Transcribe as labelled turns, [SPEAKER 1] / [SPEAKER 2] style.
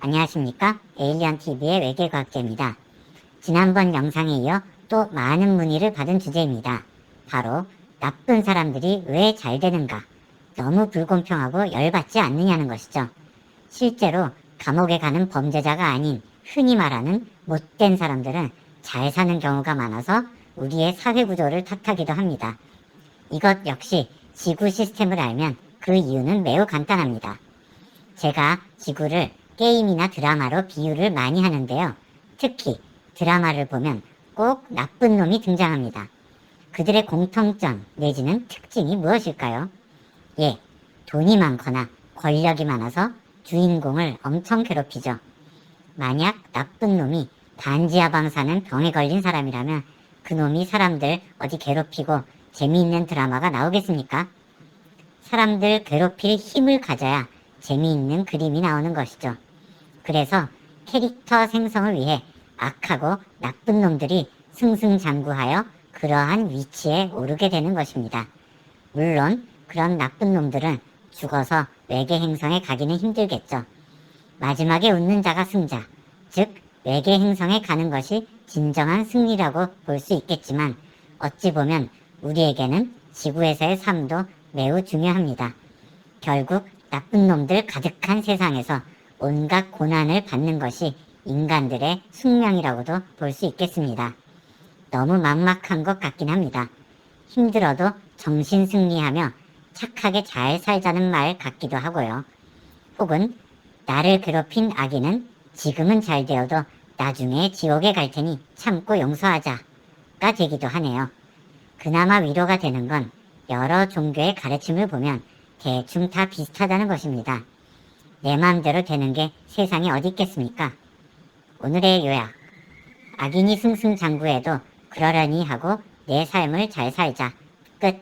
[SPEAKER 1] 안녕하십니까? 에일리언TV의 외계과학자입니다. 지난번 영상에 이어 또 많은 문의를 받은 주제입니다. 바로 나쁜 사람들이 왜 잘 되는가? 너무 불공평하고 열받지 않느냐는 것이죠. 실제로 감옥에 가는 범죄자가 아닌 흔히 말하는 못된 사람들은 잘 사는 경우가 많아서 우리의 사회 구조를 탓하기도 합니다. 이것 역시 지구 시스템을 알면 그 이유는 매우 간단합니다. 제가 지구를 게임이나 드라마로 비유를 많이 하는데요. 특히 드라마를 보면 꼭 나쁜 놈이 등장합니다. 그들의 공통점 내지는 특징이 무엇일까요? 예, 돈이 많거나 권력이 많아서 주인공을 엄청 괴롭히죠. 만약 나쁜 놈이 반지하방 사는 병에 걸린 사람이라면 그 놈이 사람들 어디 괴롭히고 재미있는 드라마가 나오겠습니까? 사람들 괴롭힐 힘을 가져야 재미있는 그림이 나오는 것이죠. 그래서 캐릭터 생성을 위해 악하고 나쁜 놈들이 승승장구하여 그러한 위치에 오르게 되는 것입니다. 물론 그런 나쁜 놈들은 죽어서 외계 행성에 가기는 힘들겠죠. 마지막에 웃는 자가 승자, 즉 외계 행성에 가는 것이 진정한 승리라고 볼 수 있겠지만 어찌 보면 우리에게는 지구에서의 삶도 매우 중요합니다. 결국 나쁜 놈들 가득한 세상에서 온갖 고난을 받는 것이 인간들의 숙명이라고도 볼 수 있겠습니다. 너무 막막한 것 같긴 합니다. 힘들어도 정신 승리하며 착하게 잘 살자는 말 같기도 하고요. 혹은 나를 괴롭힌 아기는 지금은 잘 되어도 나중에 지옥에 갈 테니 참고 용서하자가 되기도 하네요. 그나마 위로가 되는 건 여러 종교의 가르침을 보면 대충 다 비슷하다는 것입니다. 내 마음대로 되는 게 세상에 어디 있겠습니까? 오늘의 요약. 악인이 승승장구해도 그러려니 하고 내 삶을 잘 살자. 끝.